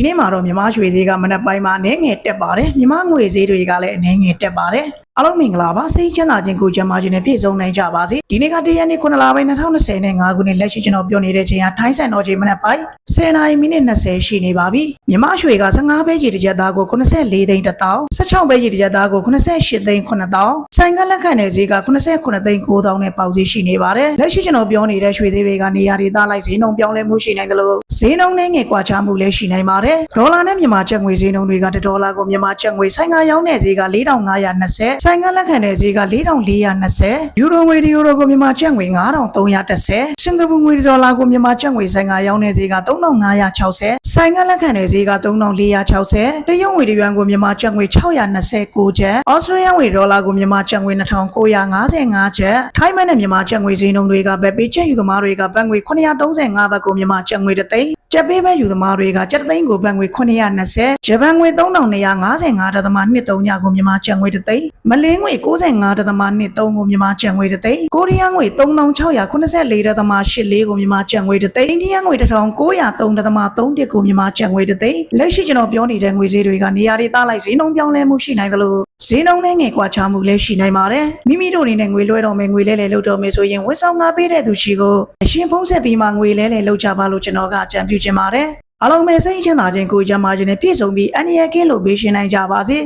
ဒီနေ့မှာတော့မြမရွှေဈေးကမနက်ပိုင်းမှာအနေငယ်တက်ပါတယ်မြမငွေဈေးတွေကလည်းအနေငယ်တက်ပါတယ်အားလုံးမင်္ဂလာပါစိတ်ချမ်းသာခြင်းကိုကျန်းမာခြင်းနဲ့ပြည့်စုံနိုင်ကြပါစေဒီနေ့ကတရက်နေ့9လပိုင်း2020နဲ့5ခုနှစ်လက်ရှိကျွန်တော်ပြောနေတဲ့ချိန်ဟာထိုင်းဆန်တော်ချိန်မနက်ပိုင်း10နာရီမိနစ်20ရှိနေပါပြီမြမရွှေက15ပဲရေတစ်ကြက်သားကို84သိန်းတစ်တောင်း16ပဲရေတစ်ကြက်သားကို88သိန်း9တောင်းဆိုင်ကလက်ခံတဲ့ဈေးက89သိန်း9တောင်းနဲ့ပေါက်ဈေးရှိနေပါတယ်လက်ရှိကျွန်တော်ပြောနေတဲ့ရွှေဈေးတွေကနေရာဒေသလိုက်ဈေးနှုန်းပြောင်းလဲမှုရှိနိုင်တယ်လို့ ဈေးနှုန်းနဲ့ငယ်ကွာခြားမှုလည်းရှိနိုင်ပါတယ်ဒေါ်လာနဲ့မြန်မာကျပ်ငွေဈေးနှုန်းတွေကတစ်ဒေါ်လာကိုမြန်မာကျပ်ငွေဆိုင်ကရောင်းတဲ့ဈေးက4520ဆိုင်ကလက်ခံတဲ့ဈေးက4420ယူရိုငွေတစ်ယူရိုကိုမြန်မာကျပ်ငွေ9330စင်ကာပူငွေတစ်ဒေါ်လာကိုမြန်မာကျပ်ငွေဆိုင်ကရောင်းတဲ့ဈေးက3560ဆိုင်ကလက်ခံတဲ့ဈေးက3460တရုတ်ငွေတစ်ယွမ်ကိုမြန်မာကျပ်ငွေ629ကျပ်ဩစတြေးလျငွေဒေါ်လာကိုမြန်မာကျပ်ငွေ2955ကျပ်ထိုင်းမန်နဲ့မြန်မာကျပ်ငွေဈေးနှုန်းတွေကပဲပေးချက်ယူသမားတွေကဘတ်ငွေ935ဘတ်ကိုမြန်မာကျပ်ငွေတစ်သိန်းကျပ်ပေးပဲယူသမားတွေကကျပ်တစ်သိန်းကိုဘတ်ငွေ920ဂျပန်ငွေ3255ဒသမ23ညကိုမြန်မာကျပ်ငွေတစ်သိန်း မလေးငွေ95ဒသမ23ကိုမြန်မာကျပ်ငွေတစ်သိန်းကိုရီးယားငွေ3684ဒသမ84ကိုမြန်မာကျပ်ငွေတစ်သိန်းအိန္ဒိယငွေ1903ဒသမ31ကိုမြန်မာကျပ်ငွေတစ်သိန်းလက်ရှိကျွန်တော်ပြောနေတဲ့ငွေဈေးတွေကနေရာဒေသလိုက်ဈေးနှုန်းပြောင်းလဲမှုရှိနိုင်သလိုဈေးနှုန်းနဲ့ငယ်ကွာခြားမှုလည်းရှိနိုင်ပါတယ်မိမိတို့အနေနဲ့ငွေလွှဲတော်မယ်ငွေလဲလဲလုပ်တော်မယ်ဆိုရင်ဝန်ဆောင်ငါပေးတဲ့သူရှိကိုအရှင်ဖုံးဆက်ပြီးမှငွေလဲလဲလုပ်ကြပါလို့ကျွန်တော်ကအကြံပြုချင်ပါတယ်အားလုံးပဲစိတ်ချမ်းသာခြင်းကိုယ်ကျန်းမာခြင်းနဲ့ပြည့်စုံပြီးအန္တရာယ်ကင်းလို့ပေးရှင်နိုင်ကြပါစေ